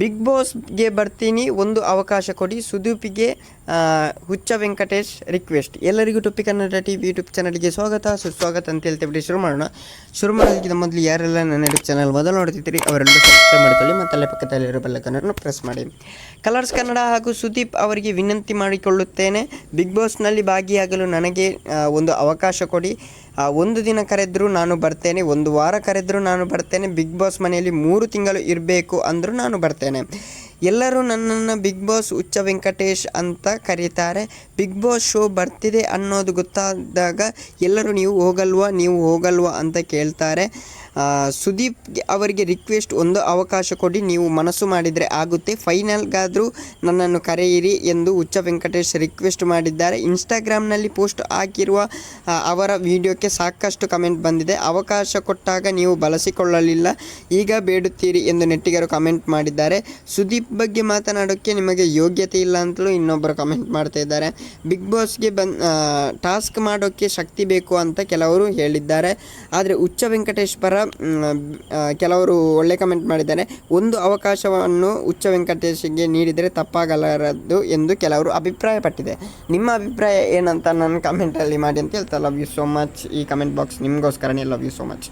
Big ಬಾಸ್ಗೆ ಬರ್ತೀನಿ, ಒಂದು ಅವಕಾಶ ಕೊಡಿ. ಸುದೀಪಿಗೆ ಹುಚ್ಚ ವೆಂಕಟೇಶ್ ರಿಕ್ವೆಸ್ಟ್ ಎಲ್ಲರಿಗೂ ಟುಪ್ಪಿ ಕನ್ನಡ ಟಿ ವಿ ಯೂಟ್ಯೂಬ್ ಚಾನಲ್ಗೆ ಸ್ವಾಗತ. ಸುಸ್ವಾಗತ ಅಂತ ಹೇಳ್ತೇವೆ ಶುರು ಮಾಡೋಣ. ಶುರು ಮಾಡೋದಕ್ಕಿಂತ ಮೊದಲು ಯಾರೆಲ್ಲ ನನ್ನ ಯೂಟ್ಯೂಬ್ ಚಾನಲ್ ಮೊದಲು ನೋಡ್ತಿದ್ದೀರಿ ಅವರೆಲ್ಲರೂ ಸಬ್ಸ್ಕ್ರೈಬ್ ಮಾಡ್ಕೊಳ್ಳಿ ಮತ್ತು ಅಲ್ಲೇ ಪಕ್ಕದಲ್ಲಿರೋ ಬೆಲ್ಲಕ್ಕನ್ನು ಪ್ರೆಸ್ ಮಾಡಿ. ಕಲರ್ಸ್ ಕನ್ನಡ ಹಾಗೂ ಸುದೀಪ್ ಅವರಿಗೆ ವಿನಂತಿ ಮಾಡಿಕೊಳ್ಳುತ್ತೇನೆ. ಬಿಗ್ ಬಾಸ್ನಲ್ಲಿ ಭಾಗಿಯಾಗಲು ನನಗೆ ಒಂದು ಅವಕಾಶ ಕೊಡಿ. ಒಂದು ದಿನ ಕರೆದರೂ ನಾನು ಬರ್ತೇನೆ, ಒಂದು ವಾರ ಕರೆದರೂ ನಾನು ಬರ್ತೇನೆ. ಬಿಗ್ ಬಾಸ್ ಮನೆಯಲ್ಲಿ ಮೂರು ತಿಂಗಳು ಇರಬೇಕು ಅಂದರೂ ನಾನು ಬರ್ತೇನೆ. ಎಲ್ಲರೂ ನನ್ನನ್ನು ಬಿಗ್ ಬಾಸ್ ಉಚ್ಚ ವೆಂಕಟೇಶ್ ಅಂತ ಕರೀತಾರೆ. ಬಿಗ್ ಬಾಸ್ ಶೋ ಬರ್ತಿದೆ ಅನ್ನೋದು ಗೊತ್ತಾದಾಗ ಎಲ್ಲರೂ ನೀವು ಹೋಗಲ್ವಾ ನೀವು ಹೋಗಲ್ವಾ ಅಂತ ಕೇಳ್ತಾರೆ. ಸುದೀಪ್ ಅವರಿಗೆ ರಿಕ್ವೆಸ್ಟ್ ಒಂದು ಅವಕಾಶ ಕೊಡಿ, ನೀವು ಮನಸ್ಸು ಮಾಡಿದರೆ ಆಗುತ್ತೆ. ಫೈನಲ್ಗಾದರೂ ನನ್ನನ್ನು ಕರೆಯಿರಿ ಎಂದು ಹುಚ್ಚ ವೆಂಕಟೇಶ್ ರಿಕ್ವೆಸ್ಟ್ ಮಾಡಿದ್ದಾರೆ. ಇನ್ಸ್ಟಾಗ್ರಾಮ್ನಲ್ಲಿ ಪೋಸ್ಟ್ ಹಾಕಿರುವ ಅವರ ವಿಡಿಯೋಕ್ಕೆ ಸಾಕಷ್ಟು ಕಮೆಂಟ್ ಬಂದಿದೆ. ಅವಕಾಶ ಕೊಟ್ಟಾಗ ನೀವು ಬಳಸಿಕೊಳ್ಳಲಿಲ್ಲ. ಈಗ ಬೇಡುತ್ತೀರಿ ಎಂದು ನೆಟ್ಟಿಗರು ಕಮೆಂಟ್ ಮಾಡಿದ್ದಾರೆ. ಸುದೀಪ್ ಬಗ್ಗೆ ಮಾತನಾಡೋಕ್ಕೆ ನಿಮಗೆ ಯೋಗ್ಯತೆ ಇಲ್ಲ ಅಂತಲೂ ಇನ್ನೊಬ್ಬರು ಕಮೆಂಟ್ ಮಾಡ್ತಾ ಇದ್ದಾರೆ. ಬಿಗ್ ಬಾಸ್ಗೆ ಬನ್ ಟಾಸ್ಕ್ ಮಾಡೋಕ್ಕೆ ಶಕ್ತಿ ಬೇಕು ಅಂತ ಕೆಲವರು ಹೇಳಿದ್ದಾರೆ. ಆದರೆ ಉಚ್ಚ ವೆಂಕಟೇಶ್ ಪರ ಕೆಲವರು ಒಳ್ಳೆ ಕಮೆಂಟ್ ಮಾಡಿದ್ದಾರೆ. ಒಂದು ಅವಕಾಶವನ್ನು ಉಚ್ಚ ವೆಂಕಟೇಶ್ಗೆ ನೀಡಿದರೆ ತಪ್ಪಾಗಲಾರದು ಎಂದು ಕೆಲವರು ಅಭಿಪ್ರಾಯಪಟ್ಟಿದೆ. ನಿಮ್ಮ ಅಭಿಪ್ರಾಯ ಏನಂತ ನನ್ನ ಕಮೆಂಟಲ್ಲಿ ಮಾಡಿ ಅಂತ ಹೇಳ್ತಾ ಲವ್ ಯು ಸೋ ಮಚ್ ಈ ಕಮೆಂಟ್ ಬಾಕ್ಸ್ ನಿಮಗೋಸ್ಕರನೇ ಲವ್ ಯು ಸೋ ಮಚ್